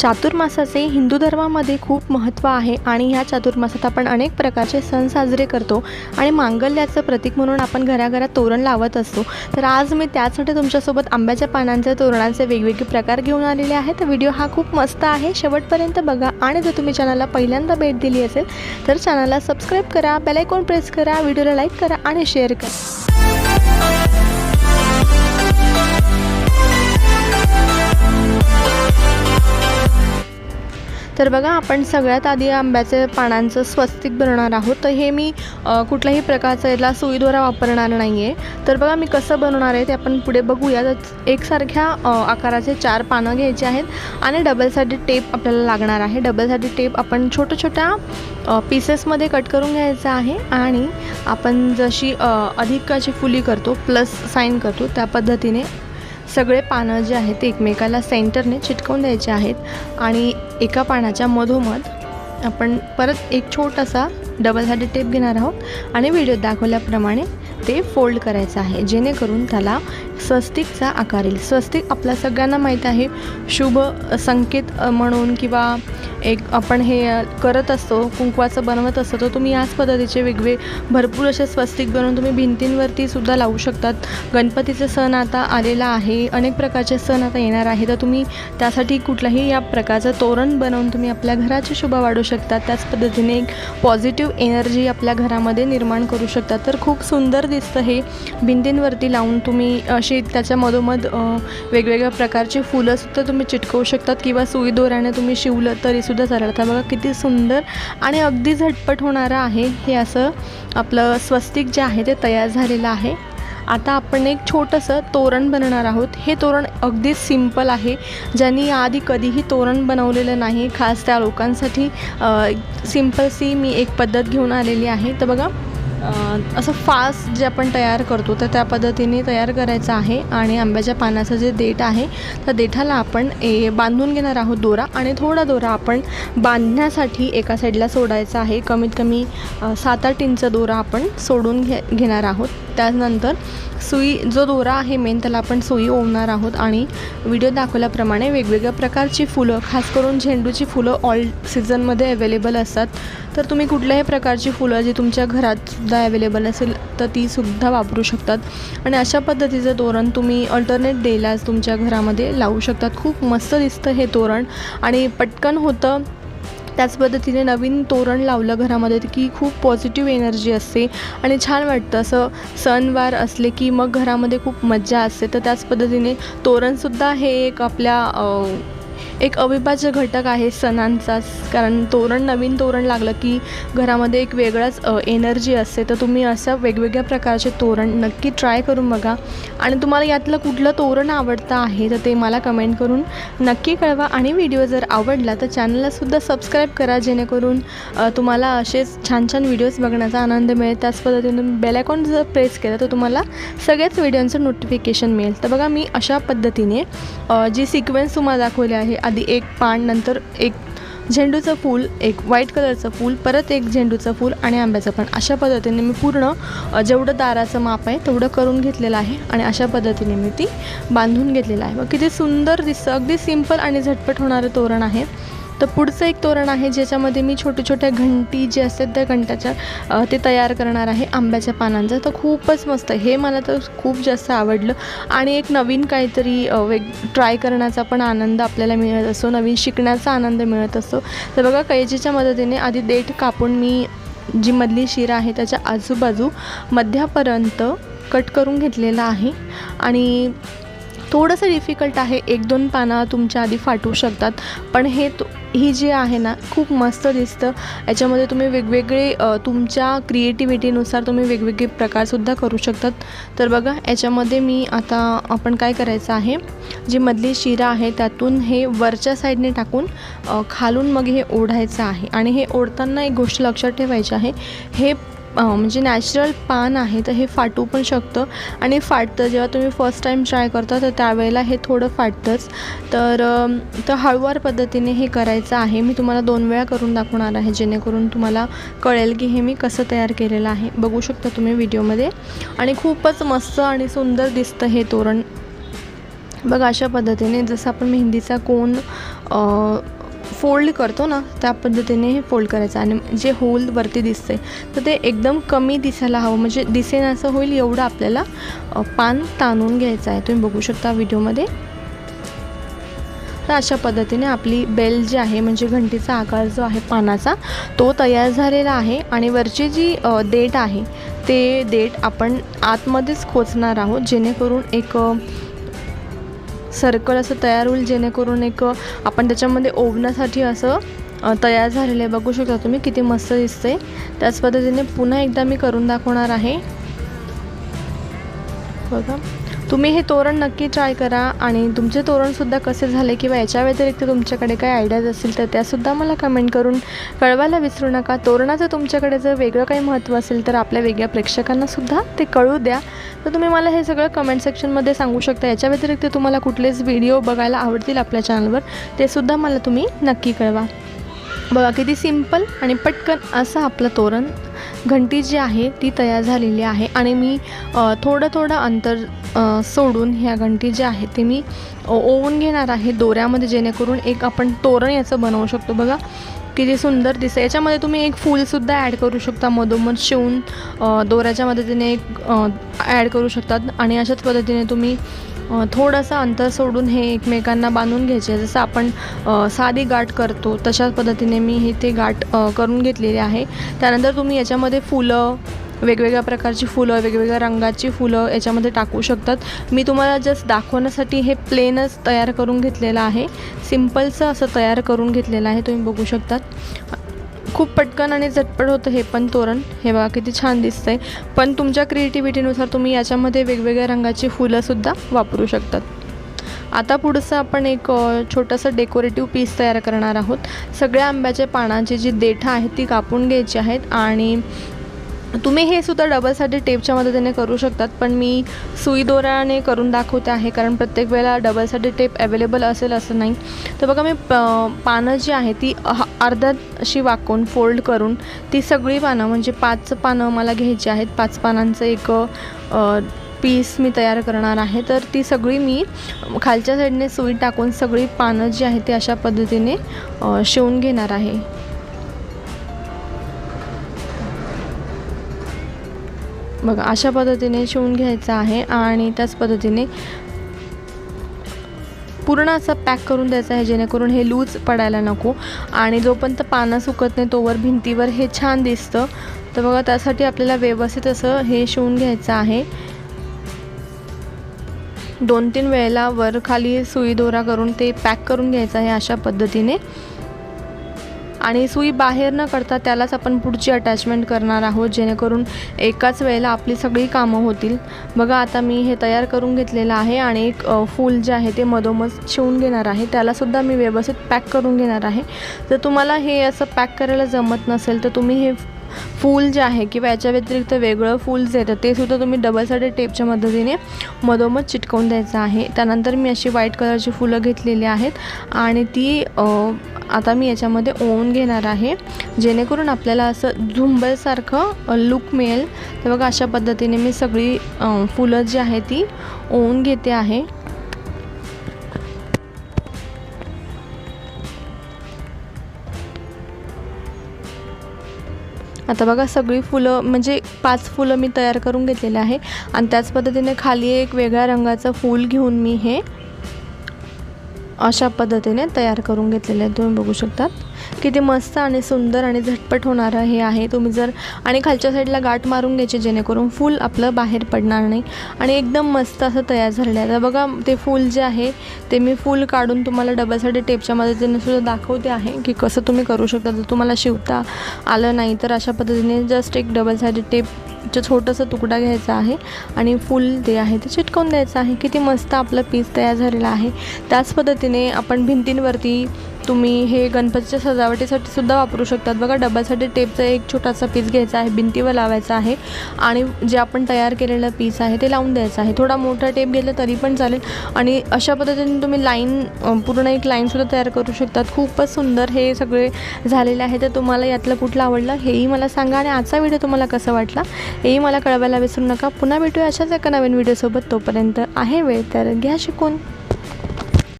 चातुर्मासाचे हिंदू धर्मामध्ये खूप महत्त्व आहे आणि ह्या चातुर्मासात आपण अनेक प्रकारचे सण साजरे करतो आणि मांगल्याचं प्रतीक म्हणून आपण घराघरात तोरण लावत असतो. तर आज मी त्यासाठी तुमच्यासोबत आंब्याच्या पानांचे तोरणांचे वेगवेगळे प्रकार घेऊन आलेले आहे. तर व्हिडिओ हा खूप मस्त आहे. शेवटपर्यंत बघा आणि जर तुम्ही चॅनलला पहिल्यांदा भेट दिली असेल तर चॅनलला सबस्क्राईब करा बेलायकॉन प्रेस करा व्हिडिओला लाईक करा आणि शेअर करा. तर बघा आपण सगळ्यात आधी आंब्याचे पानांचं स्वस्तिक बनवणार आहोत. तर हे मी कुठल्याही प्रकारचा याला सुईद्वारा वापरणार नाही आहे तर बघा मी कसं बनवणार आहे ते आपण पुढे बघूया. तर एकसारख्या आकाराचे चार पानं घ्यायचे आहेत आणि डबलसाठी टेप आपल्याला लागणार आहे. डबलसाठी टेप आपण छोट्या छोट्या पीसेसमध्ये कट करून घ्यायचं आहे आणि आपण जशी अधिकाची फुली करतो प्लस साईन करतो त्या पद्धतीने सगळे पानं जे आहेत ते एकमेकाला सेंटरने चिटकवून द्यायचे आहेत आणि एका पानाच्या मधोमध आपण परत एक छोटासा डबलसाठी टेप घेणार आहोत आणि व्हिडिओत दाखवल्याप्रमाणे ते फोल्ड करायचं आहे. जेणेकरून त्याला स्वस्तिकचा आकार येईल. स्वस्तिक आपल्या सगळ्यांना माहीत आहे. शुभ संकेत म्हणून किंवा एक आपण हे करत असतो कुंकवाचं बनवत असतो तर तुम्ही याच पद्धतीचे वेगळे भरपूर असे स्वस्तिक बनवून तुम्ही भिंतींवरती सुद्धा लावू शकतात. गणपतीचे सण आता आलेला आहे अनेक प्रकारचे सण आता येणार आहे तर तुम्ही त्यासाठी कुठलाही या प्रकारचं तोरण बनवून तुम्ही आपल्या घराची शोभा वाढवू शकता त्याच पद्धतीने एक पॉझिटिव्ह एनर्जी आपल्या घरामध्ये निर्माण करू शकता तर खूप सुंदर दिसतं हे भिंतींवरती लावून तुम्ही अशी त्याच्या मधोमध वेगवेगळ्या प्रकारची फुलंसुद्धा तुम्ही चिटकवू शकतात किंवा सुई दोऱ्याने तुम्ही शिवलं तरी सुद्धा चालेल. तर बघा किती सुंदर आणि अगदी झटपट होणारं आहे हे असं आपलं स्वस्तिक जे आहे ते तयार झालेलं आहे. आता आपण एक छोटंसं तोरण बनवणार आहोत. हे तोरण अगदी सिंपल आहे. ज्यांनी आधी कधीही तोरण बनवलेलं नाही खास त्या लोकांसाठी सिम्पलसी मी एक पद्धत घेऊन आलेली आहे. तर बघा असं फास्ट जे आपण तयार करतो तर त्या पद्धतीने तयार करायचं आहे. आणि आंब्याच्या पानाचं जे देठ आहे त्या देठाला आपण ए बांधून घेणार आहोत दोरा. आणि थोडा दोरा आपण बांधण्यासाठी एका साईडला सोडायचा आहे. कमीत कमी सात आठ इंच दोरा आपण सोडून घे घेणार आहोत. त्यानंतर सुई जो दोरा आहे मेन त्याला आपण सुई ओवणार आहोत आणि व्हिडिओ दाखवल्याप्रमाणे वेगवेगळ्या प्रकारची फुलं खास करून झेंडूची फुलं ऑल सीझनमध्ये अवेलेबल असतात. तर तुम्ही कुठल्याही प्रकारची फुलं जी तुमच्या घरातसुद्धा अवेलेबल असेल तर तीसुद्धा वापरू शकतात. आणि अशा पद्धतीचं तोरण तुम्ही अल्टरनेट डेलाच तुमच्या घरामध्ये लावू शकतात. खूप मस्त दिसतं हे तोरण. आणि पटकन होतं त्याच पद्धतीने नवीन तोरण लावलं घरामध्ये की खूप पॉझिटिव्ह एनर्जी असते. आणि छान वाटतं असं सणवार असले की मग घरामध्ये खूप मज्जा असते. तर त्याच पद्धतीने तोरणसुद्धा हे एक आपल्या एक अविभाज्य घटक आहे सणांचाच कारण तोरण नवीन तोरण लागलं की घरामध्ये एक वेगळाच एनर्जी असते. तर तुम्ही असं वेगवेगळ्या प्रकारचे तोरण नक्की ट्राय करून बघा. आणि तुम्हाला यातलं कुठलं तोरण आवडतं आहे तर ते मला कमेंट करून नक्की कळवा. आणि व्हिडिओ जर आवडला तर चॅनललासुद्धा सबस्क्राईब करा जेणेकरून तुम्हाला असेच छान छान व्हिडिओज बघण्याचा आनंद मिळेल. त्याच पद्धतीने बेलायकॉन जर प्रेस केलं तर तुम्हाला सगळ्याच व्हिडिओंचं नोटिफिकेशन मिळेल. तर बघा मी अशा पद्धतीने जी सिक्वेन्स तुम्हाला दाखवली आहे आधी एक पान नंतर एक झेंडूचं फूल एक व्हाईट कलरचं फूल परत एक झेंडूचं फूल आणि आंब्याचं पण. अशा पद्धतीने मी पूर्ण जेवढं दाराचं माप आहे तेवढं करून घेतलेलं आहे आणि अशा पद्धतीने मी ती बांधून घेतलेलं आहे. मग किती सुंदर दिसतं. अगदी सिंपल आणि झटपट होणारं तोरण आहे. तर पुढचं एक तोरण आहे ज्याच्यामध्ये मी छोट्या छोट्या घंटी जे असतात त्या घंटाच्या ते तयार करणार आहे आंब्याच्या पानांचं. तर खूपच मस्त हे मला तर खूप जास्त आवडलं. आणि एक नवीन काहीतरी वेग ट्राय करण्याचा पण आनंद आपल्याला मिळत असतो. नवीन शिकण्याचा आनंद मिळत असतो. तर बघा कैजीच्या मदतीने आधी देठ कापून मी जी मधली शिरा आहे त्याच्या आजूबाजू मध्यापर्यंत कट करून घेतलेला आहे. आणि थोडंसं डिफिकल्ट आहे. एक दोन पानं तुमच्या आधी फाटू शकतात. पण हे तु ही जी आहे ना खूप मस्त दिसतं. याच्यामध्ये तुम्ही वेगवेगळे तुमच्या क्रिएटिव्हिटीनुसार तुम्ही वेगवेगळे प्रकारसुद्धा करू शकतात. तर बघा याच्यामध्ये मी आता आपण काय करायचं आहे? जी मधली शिरा आहे त्यातून हे वरच्या साईडने टाकून खालून मग हे ओढायचं आहे. आणि हे ओढताना एक गोष्ट लक्षात ठेवायची आहे. हे म्हणजे नॅचरल पान आहे तर हे फाटू पण शकतं. आणि फाटतं जेव्हा तुम्ही फर्स्ट टाईम ट्राय करता तर त्यावेळेला हे थोडं फाटतंच. तर तर हळूवार पद्धतीने हे करायचं आहे. मी तुम्हाला दोन वेळा करून दाखवणार आहे जेणेकरून तुम्हाला कळेल की हे मी कसं तयार केलेलं आहे. बघू शकता तुम्ही व्हिडिओमध्ये. आणि खूपच मस्त आणि सुंदर दिसतं हे तोरण. बघा अशा पद्धतीने जसं आपण मेहंदीचा कोण फोल्ड करतो ना त्या पद्धतीने हे फोल्ड करायचं. आणि जे होल वरती दिसते तर ते एकदम कमी दिसायला हवं. म्हणजे दिसेन असं होईल एवढं आपल्याला पान ताणून घ्यायचं आहे. तुम्ही बघू शकता व्हिडिओमध्ये. तर अशा पद्धतीने आपली बेल जी आहे म्हणजे घंटीचा आकार जो आहे पानाचा तो तयार झालेला आहे. आणि वरची जी अ, देठ आहे ते देठ आपण आतमध्येच खोचणार आहोत. जेणेकरून एक सर्कल असं तयार होईल जेणेकरून एक आपण त्याच्यामध्ये ओवण्यासाठी असं तयार झालेलं आहे. बघू शकता तुम्ही किती मस्त दिसते त्याच पद्धतीने पुन्हा एकदा मी करून दाखवणार आहे. बघा. तुम्ही हे तोरण नक्की ट्राय करा आणि तुमचे तोरणसुद्धा कसे झाले किंवा याच्या व्यतिरिक्त तुमच्याकडे काही आयडियाज असतील तर त्यासुद्धा मला कमेंट करून कळवायला विसरू नका. तोरणाचं तुमच्याकडे जर वेगळं काही महत्त्व असेल तर आपल्या वेगळ्या प्रेक्षकांनासुद्धा ते कळू द्या. तर तुम्ही मला हे सगळं कमेंट सेक्शनमध्ये सांगू शकता. याच्या व्यतिरिक्त तुम्हाला कुठलेच व्हिडिओ बघायला आवडतील आपल्या चॅनलवर ते सुद्धा मला तुम्ही नक्की कळवा. बघा किती सिंपल आणि पटकन असं आपलं तोरण घंटी जी आहे ती तयार झालेली आहे. आणि मी थोडं थोडं अंतर सोडून ह्या घंटी ज्या आहेत ते मी ओवून घेणार आहे दोऱ्यामध्ये जेणेकरून एक आपण तोरण याचं बनवू शकतो. बघा किती सुंदर दिसतं याच्यामध्ये तुम्ही एक फूलसुद्धा ॲड करू शकता. मधोमध शिवून दोऱ्याच्या मदतीने एक ॲड करू शकतात. आणि अशाच पद्धतीने तुम्ही थोडंसं अंतर सोडून हे एकमेकांना बांधून घ्यायचे. जसं आपण साधी गाठ करतो तशाच पद्धतीने मी हे ते गाठ करून घेतलेले आहे. त्यानंतर तुम्ही याच्यामध्ये फुलं वेगवेगळ्या प्रकारची फुलं वेगवेगळ्या रंगाची फुलं याच्यामध्ये टाकू शकतात. मी तुम्हाला जस्ट दाखवण्यासाठी हे प्लेनच तयार करून घेतलेलं आहे. सिम्पलचं असं तयार करून घेतलेलं आहे तुम्ही बघू शकतात. खूप पटकन आणि झटपट होतं हे पण तोरण. हे बघा किती छान दिसतंय. पण तुमच्या क्रिएटिव्हिटीनुसार तुम्ही याच्यामध्ये वेगवेगळ्या रंगाची फुलंसुद्धा वापरू शकतात. आता पुढचं आपण एक छोटंसं डेकोरेटिव्ह पीस तयार करणार आहोत. सगळ्या आंब्याच्या पानांची जी देठा आहेत ती कापून घ्यायची आहेत आणि तुम्ही हे सुद्धा डबलसाठी टेपच्या मदतीने करू शकतात पण मी सुई दोराने करून दाखवते आहे कारण प्रत्येक वेळेला डबलसाठी टेप अवेलेबल असेल असं नाही. तर बघा मी प पानं जी आहे ती अर्ध्यात अशी वाकून फोल्ड करून ती सगळी पानं म्हणजे पाच पानं मला घ्यायची आहेत पाच पानांचं एक पीस मी तयार करणार आहे. तर ती सगळी मी खालच्या साईडने सुई टाकून सगळी पानं जी आहेत ती अशा पद्धतीने शिवून घेणार आहे. बघा अशा पद्धतीने शिवून घ्यायचं आहे आणि त्याच पद्धतीने पूर्ण असं पॅक करून द्यायचं आहे जेणेकरून हे लूज पडायला नको. आणि जोपर्यंत पानं सुकत नाही तोवर भिंतीवर हे छान दिसतं. तर बघा त्यासाठी आपल्याला व्यवस्थित असं हे शिवून घ्यायचं आहे. दोन तीन वेळेला वर खाली सुई दोरा करून ते पॅक करून घ्यायचं आहे अशा पद्धतीने. आणि सुई बाहेर न करता त्यालाच आपण पुढची अटॅचमेंट करणार आहोत जेणेकरून एकाच वेळेला आपली सगळी कामं होतील. बघा आता मी हे तयार करून घेतलेलं आहे आणि एक फूल जे आहे ते मधोमध शिवून घेणार आहे. त्यालासुद्धा मी व्यवस्थित पॅक करून घेणार आहे. जर तुम्हाला हे असं पॅक करायला जमत नसेल तर तुम्ही हे फूल जे आहे किंवा याच्या व्यतिरिक्त वेगळं फूल जे येतं ते सुद्धा तुम्ही डबल साईडेड टेपच्या मदतीने मधोमध चिटकवून द्यायचं आहे. त्यानंतर मी अशी व्हाईट कलरची फुलं घेतलेली आहेत आणि ती आता मी याच्यामध्ये ओवून घेणार आहे. जेणेकरून आपल्याला असं झुंबलसारखं लुक मिळेल. तर बघा अशा पद्धतीने मी सगळी फुलं जी आहे ती ओवून घेते आहे. आता बघा सगळी फुलं म्हणजे पाच फुलं मी तयार करून घेतलेले आहे. आणि त्याच पद्धतीने खाली एक वेगळ्या रंगाचं फूल घेऊन मी हे अशा पद्धतीने तयार करून घेतलेले आहे. तुम्ही बघू शकतात. किती मस्त आणि सुंदर आणि झटपट होणारं हे आहे. तुम्ही जर आणि खालच्या साईडला गाठ मारून घ्यायचे जेणेकरून फूल आपलं बाहेर पडणार नाही. आणि एकदम मस्त असं तयार झालेलं आहे. तर बघा ते फूल जे आहे ते मी फूल काढून तुम्हाला डबलसाठी टेपच्या मदतीने सुद्धा दाखवते आहे की कसं तुम्ही करू शकता. जर तुम्हाला शिवता आलं नाही तर अशा पद्धतीने जस्ट एक डबल साईड टेपचं छोटंसं तुकडा घ्यायचा आहे आणि फूल जे आहे ते चिटकवून द्यायचं आहे. किती मस्त आपलं पीस तयार झालेलं आहे. त्याच पद्धतीने आपण भिंतींवरती तुम्ही हे गणपतीच्या सजावटीसाठी सुद्धा वापरू शकतात. बघा डब्यासाठी टेपचा एक छोटासा पीस घ्यायचा आहे भिंतीवर लावायचा आहे आणि जे आपण तयार केलेलं पीस आहे ते लावून द्यायचं आहे. थोडा मोठा टेप घेतला तरी पण चालेल आणि अशा पद्धतीने तुम्ही लाईन पूर्ण एक लाईनसुद्धा तयार करू शकतात. खूपच सुंदर हे सगळे झालेले आहे. तर तुम्हाला यातलं कुठलं आवडलं हेही मला सांगा आणि आजचा व्हिडिओ तुम्हाला कसा वाटला हेही मला कळवायला विसरू नका. पुन्हा भेटूया अशाच एका नवीन व्हिडिओसोबत तोपर्यंत आहे वेळ तर घ्या शिकून.